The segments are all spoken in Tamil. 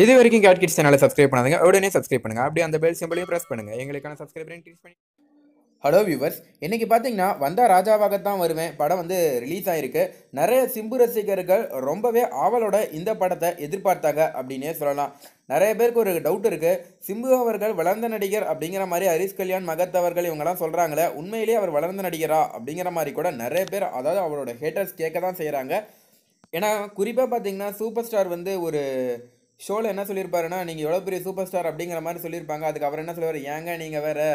இது வரைக்கும் கேட் கிட்ஸ் சேனலை சப்ஸ்கிரைப் பண்ணாதுங்க. உடனே சப்ஸ்கிரைப் பண்ணுங்க. அப்படியே அந்த பெல் சிம்பிளையும் ப்ரெஸ் பண்ணுங்க. எங்களுக்கான சப்ஸ்கிரைபரையும் கிளிக் பண்ணி ஹலோ வியூவர்ஸ் இன்னைக்கு பார்த்தீங்கன்னா வந்தா ராஜாவாகத்தான் வருவேன். படம் வந்து ரிலீஸ் ஆயிருக்கு. நிறைய சிம்பு ரசிகர்கள் ரொம்பவே ஆவலோட இந்த படத்தை எதிர்பார்த்தாங்க அப்படின்னே சொல்லலாம். நிறைய பேருக்கு ஒரு டவுட் இருக்கு. சிம்பு அவர்கள் வளர்ந்த நடிகர் அப்படிங்கிற மாதிரி ஹரிஷ் கல்யாண் மகத் அவர்கள் இவங்கெல்லாம் சொல்கிறாங்களே உண்மையிலேயே அவர் வளர்ந்த நடிகரா அப்படிங்கிற மாதிரி கூட நிறைய பேர் அதாவது அவரோட ஹேட்டர்ஸ் கேட்க தான் செய்கிறாங்க ஏன்னா குறிப்பாக பார்த்தீங்கன்னா சூப்பர் ஸ்டார் வந்து ஒரு ஷோவில் என்ன சொல்லியிருப்பாருன்னா நீங்கள் எவ்வளோ பெரிய சூப்பர் ஸ்டார் அப்படிங்கிற மாதிரி சொல்லியிருப்பாங்க. அதுக்கு அவர் என்ன சொல்லுவார்? ஏங்க நீங்கள் வேறு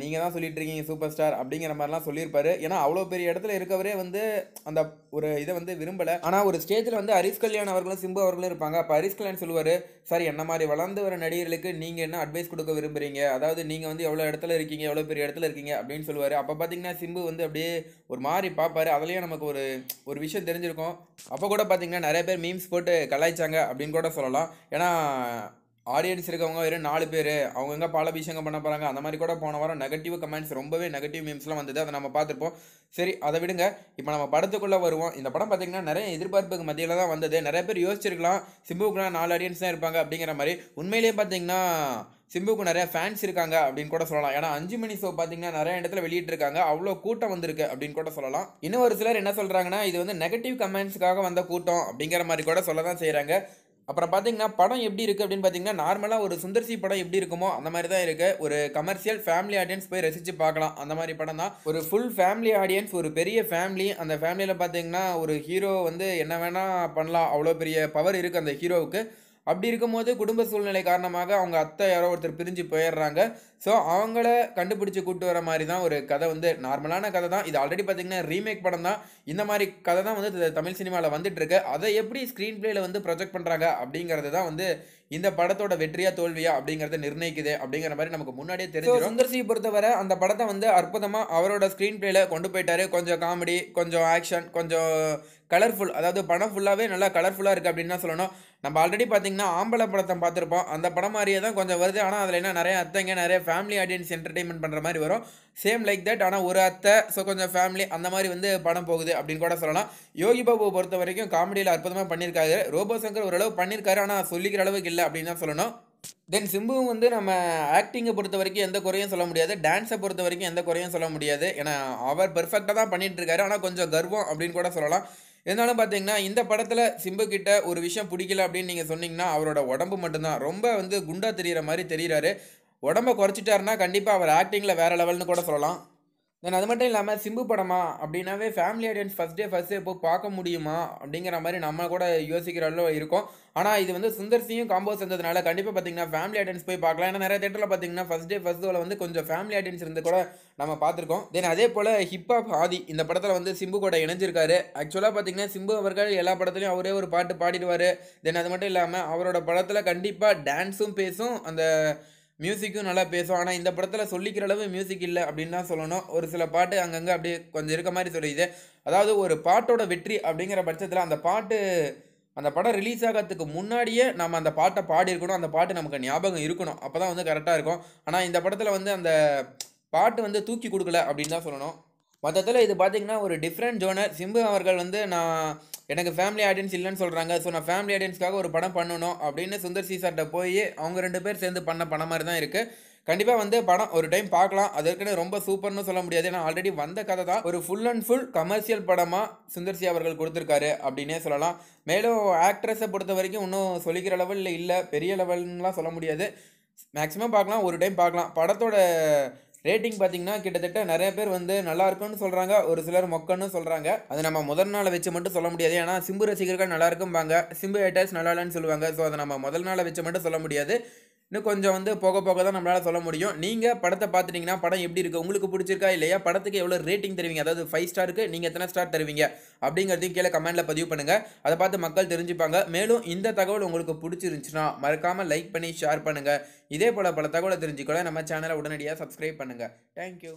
நீங்கள் தான் சொல்லிட்டு இருக்கீங்க சூப்பர் ஸ்டார் அப்படிங்கிற மாதிரிலாம் சொல்லியிருப்பாரு. ஏன்னா அவ்வளோ பெரிய இடத்துல இருக்கவரே வந்து அந்த ஒரு இதை வந்து விரும்பலை. ஆனால் ஒரு ஸ்டேஜில் வந்து ஹரிஷ் கல்யாண் அவர்களும் சிம்பு அவர்களும் இருப்பாங்க. அப்போ ஹரிஷ் கல்யாண் சொல்லுவார் சார் என்ன மாதிரி வளர்ந்து வர நடிகர்களுக்கு நீங்கள் என்ன அட்வைஸ் கொடுக்க விரும்புகிறீங்க அதாவது நீங்கள் வந்து எவ்வளோ இடத்துல இருக்கீங்க எவ்வளோ பெரிய இடத்துல இருக்கீங்க? அப்படின்னு சொல்லுவார். அப்போ பார்த்தீங்கன்னா சிம்பு வந்து அப்படியே ஒரு மாதிரி பார்ப்பாரு அதுலேயும் நமக்கு ஒரு ஒரு விஷயம் தெரிஞ்சிருக்கும். அப்போ கூட பார்த்தீங்கன்னா நிறைய பேர் மீம்ஸ் போட்டு கலாய்ச்சாங்க அப்படின்னு கூட சொல்லலாம். ஏன்னா ஆடியன்ஸ் இருக்கவங்க வெறும் நாலு பேர். அவங்கங்க பாலபிஷேகம் பண்ண போகிறாங்க அந்த மாதிரி கூட போன வாரம் நெகட்டிவ் கமெண்ட்ஸ் ரொம்பவே நெகட்டிவ் மீம்ஸ்லாம் வந்தது. அதை நம்ம பார்த்துருப்போம். சரி அதை விடுங்க. இப்போ நம்ம படத்துக்குள்ளே வருவோம். இந்த படம் பார்த்திங்கன்னா நிறைய எதிர்பார்ப்புக்கு மத்தியில் தான் வந்தது. நிறைய பேர் யோசிச்சிருக்கலாம். சிம்புக்குலாம் நாலு ஆடியன்ஸ் தான் இருப்பாங்க அப்படிங்கிற மாதிரி. உண்மையிலேயே பார்த்தீங்கன்னா சிம்புக்கு நிறைய ஃபேன்ஸ் இருக்காங்க அப்படின்னு கூட சொல்லலாம். ஏன்னா அஞ்சு மணி ஷோ பார்த்தீங்கன்னா நிறைய இடத்துல வெளியிட்டிருக்காங்க. அவ்வளோ கூட்டம் வந்திருக்கு அப்படின்னு கூட சொல்லலாம். இன்னும் ஒரு சிலர் என்ன சொல்கிறாங்கன்னா இது வந்து நெகட்டிவ் கமெண்ட்ஸுக்காக வந்த கூட்டம் அப்படிங்கிற மாதிரி கூட சொல்ல தான் செய்கிறாங்க அப்புறம் பார்த்தீங்கன்னா படம் எப்படி இருக்குது அப்படின்னு பார்த்தீங்கன்னா நார்மலாக ஒரு சுந்தர்சி படம் எப்படி இருக்குமோ அந்த மாதிரி தான் இருக்குது ஒரு கமர்ஷியல் ஃபேமிலி ஆடியன்ஸ் போய் ரசித்து பார்க்கலாம். அந்த மாதிரி படம் தான். ஒரு ஃபுல் ஃபேமிலி ஆடியன்ஸ் ஒரு பெரிய ஃபேமிலி அந்த ஃபேமிலியில் பார்த்தீங்கன்னா ஒரு ஹீரோ வந்து என்ன வேணால் பண்ணலாம். அவ்வளோ பெரிய பவர் இருக்குது அந்த ஹீரோவுக்கு அப்படி இருக்கும்போது குடும்ப சூழ்நிலை காரணமாக அவங்க அத்தை யாரோ ஒருத்தர் பிரிஞ்சு போயிடுறாங்க. ஸோ அவங்கள கண்டுபிடிச்சி கூட்டு வர மாதிரி தான் ஒரு கதை வந்து நார்மலான கதை தான். இது ஆல்ரெடி பார்த்தீங்கன்னா ரீமேக் படம் தான். இந்த மாதிரி கதை தான் வந்து தமிழ் சினிமாவில் வந்துட்டு இருக்கு. அதை எப்படி ஸ்க்ரீன் பிளேயில் வந்து ப்ரொஜெக்ட் பண்ணுறாங்க அப்படிங்கிறது தான் வந்து இந்த படத்தோட வெற்றியா தோல்வியா அப்படிங்கறத நிர்ணயிக்குது அப்படிங்கிற மாதிரி நமக்கு முன்னாடியே தெரியும் சுந்தர்சியை பொறுத்தவரை அந்த படத்தை வந்து அற்புதமா அவரோட ஸ்க்ரீன் பிளேல கொண்டு போயிட்டாரு. கொஞ்சம் காமெடி கொஞ்சம் ஆக்ஷன் கொஞ்சம் கலர்ஃபுல் அதாவது படம் ஃபுல்லாகவே நல்லா கலர்ஃபுல்லாக இருக்குது அப்படின்னு தான் சொல்லணும். நம்ம ஆல்ரெடி பார்த்தீங்கன்னா ஆம்பளை படத்தை பார்த்துருப்போம். அந்த படம் மாதிரியே தான் கொஞ்சம் வருது. ஆனால் அதில் என்ன நிறைய அத்தைங்க நிறைய ஃபேமிலி ஆடியன்ஸ் என்டர்டைன்மெண்ட் பண்ணுற மாதிரி வரும். சேம் லைக் தட் ஆனால் ஒரு அத்தை ஸோ கொஞ்சம் ஃபேமிலி அந்த மாதிரி வந்து படம் போகுது அப்படின்னு கூட சொல்லலாம். யோகி பாபுவை பொறுத்த வரைக்கும் காமெடியில் அற்புதமாக பண்ணியிருக்காரு. ரோபோ சங்கர் ஓரளவு பண்ணியிருக்காரு. ஆனால் சொல்லிக்கிற அளவுக்கு இல்லை அப்படின்னு தான் சொல்லணும். தென் சிம்புவும் வந்து நம்ம ஆக்டிங்கை பொறுத்த வரைக்கும் எந்த குறையும் சொல்ல முடியாது. டான்ஸை பொறுத்த வரைக்கும் எந்த குறையும் சொல்ல முடியாது. ஏன்னா அவர் பெர்ஃபெக்டாக தான் பண்ணிட்டு இருக்காரு ஆனால் கொஞ்சம் கர்வம் அப்படின்னு கூட சொல்லலாம். இருந்தாலும் பார்த்தீங்கன்னா இந்த படத்தில் சிம்பு கிட்ட ஒரு விஷயம் பிடிக்கல அப்படின்னு நீங்கள் சொன்னீங்கன்னா அவரோட உடம்பு மட்டும்தான். ரொம்ப வந்து குண்டா தெரிகிற மாதிரி தெரிகிறாரு உடம்ப குறைச்சிட்டாருன்னா கண்டிப்பாக அவர் ஆக்டிங்கில் வேறு லெவல்னு கூட சொல்லலாம். தென் அது மட்டும் இல்லாமல் சிம்பு படமா அப்படின்னாவே family audience first day first day போய் பார்க்க முடியுமா அப்படிங்கிற மாதிரி நம்ம கூட யோசிக்கிற அளவு இருக்கும். ஆனால் இது வந்து சுந்தர் சிங்கும் காம்போஸ் இருந்ததுனால கண்டிப்பாக பார்த்தீங்கன்னா ஃபேமிலி ஆடியன்ஸ் போய் பார்க்கலாம். ஏன்னா நிறைய தேட்டரில் பார்த்தீங்கன்னா ஃபஸ்ட் டே ஃபஸ்ட் டேவில் வந்து கொஞ்சம் ஃபேமிலி ஆடியன்ஸ் இருந்து கூட நம்ம பார்த்துருக்கோம். தென் அதே போல் ஹிப்ஹாப் ஆதி இந்த படத்தில் வந்து சிம்பு கூட இணைஞ்சிருக்காரு. ஆக்சுவலாக பார்த்தீங்கன்னா சிம்பு அவர்கள் எல்லா படத்துலையும் அவரே ஒரு பாட்டு பாடிடுவார். தென் அது மட்டும் இல்லாமல் அவரோட படத்தில் கண்டிப்பாக டான்ஸும் பேசும் அந்த மியூசிக்கும் நல்லா பேசும் ஆனால் இந்த படத்தில் சொல்லிக்கிற அளவு மியூசிக் இல்லை அப்படின்னு தான் சொல்லணும். ஒரு சில பாட்டு அங்கங்கே அப்படியே கொஞ்சம் இருக்க மாதிரி சொல்லியுது அதாவது ஒரு பாட்டோட வெற்றி அப்படிங்கிற பட்சத்தில் அந்த பாட்டு அந்த படம் ரிலீஸ் ஆகிறதுக்கு முன்னாடியே நம்ம அந்த பாட்டை பாடியிருக்கணும். அந்த பாட்டு நமக்கு ஞாபகம் இருக்கணும். அப்போ தான் வந்து கரெக்டாக இருக்கும். ஆனால் இந்த படத்தில் வந்து அந்த பாட்டு வந்து தூக்கி கொடுக்கல அப்படின்னு தான் சொல்லணும். மொத்தத்தில் இது பார்த்தீங்கன்னா ஒரு டிஃப்ரெண்ட் ஜோனர் சிம்பு அவர்கள் வந்து நான் எனக்கு ஃபேமிலி ஆடியன்ஸ் இல்லைன்னு சொல்கிறாங்க ஸோ நான் ஃபேமிலி ஆடியன்ஸ்க்காக ஒரு படம் பண்ணணும் அப்படின்னு சுந்தர் சி சார்கிட்ட போய் அவங்க ரெண்டு பேர் சேர்ந்து பண்ண படம் மாதிரி தான் இருக்குது கண்டிப்பாக வந்து படம் ஒரு டைம் பார்க்கலாம். அதற்குன்னு ரொம்ப சூப்பர்னு சொல்ல முடியாது. ஏன்னா ஆல்ரெடி வந்த கதை தான். ஒரு ஃபுல் அண்ட் ஃபுல் கமர்ஷியல் படமாக சுந்தர் சி அவர்கள் கொடுத்துருக்காரு அப்படின்னே சொல்லலாம். மேலும் ஆக்ட்ரஸை பொறுத்த வரைக்கும் இன்னும் சொல்லிக்கிற லெவலில் இல்லை. பெரிய லெவல்னுலாம் சொல்ல முடியாது. மேக்ஸிமம் பார்க்கலாம். ஒரு டைம் பார்க்கலாம். படத்தோட ரேட்டிங் பார்த்தீங்கன்னா கிட்டத்தட்ட நிறைய பேர் வந்து நல்லா இருக்குன்னு சொல்கிறாங்க ஒரு சிலர் மொக்கன்னு சொல்கிறாங்க அது நம்ம முதல் நாளை வச்சு மட்டும் சொல்ல முடியாது. ஏன்னா சிம்பு ரசிகர்கள் நல்லா இருக்கும்பாங்க. சிம்பு ஹேட்டர்ஸ் நல்லா இல்லைன்னு சொல்லுவாங்க. ஸோ அதை நம்ம முதல் நாளை வச்சு மட்டும் சொல்ல முடியாது. இன்னும் கொஞ்சம் வந்து போக போக தான் நம்மளால் சொல்ல முடியும். நீங்கள் படத்தை பார்த்துட்டிங்கன்னா படம் எப்படி இருக்குது உங்களுக்கு பிடிச்சிருக்கா இல்லையா? படத்துக்கு எவ்வளோ ரேட்டிங் தருவீங்க? அதாவது ஃபைவ் ஸ்டாருக்கு நீங்கள் எத்தனை ஸ்டார் தருவீங்க? அப்படிங்கிறதையும் கீழே கமெண்ட்டில் பதிவு பண்ணுங்கள் அதை பார்த்து மக்கள் தெரிஞ்சுப்பாங்க. மேலும் இந்த தகவல் உங்களுக்கு பிடிச்சிருந்துச்சுன்னா மறக்காமல் லைக் பண்ணி ஷேர் பண்ணுங்கள் இதே போல் பல தகவலை தெரிஞ்சுக்கொள்ள நம்ம சேனலை உடனடியாக சப்ஸ்கிரைப் பண்ணுங்கள் தேங்க்யூ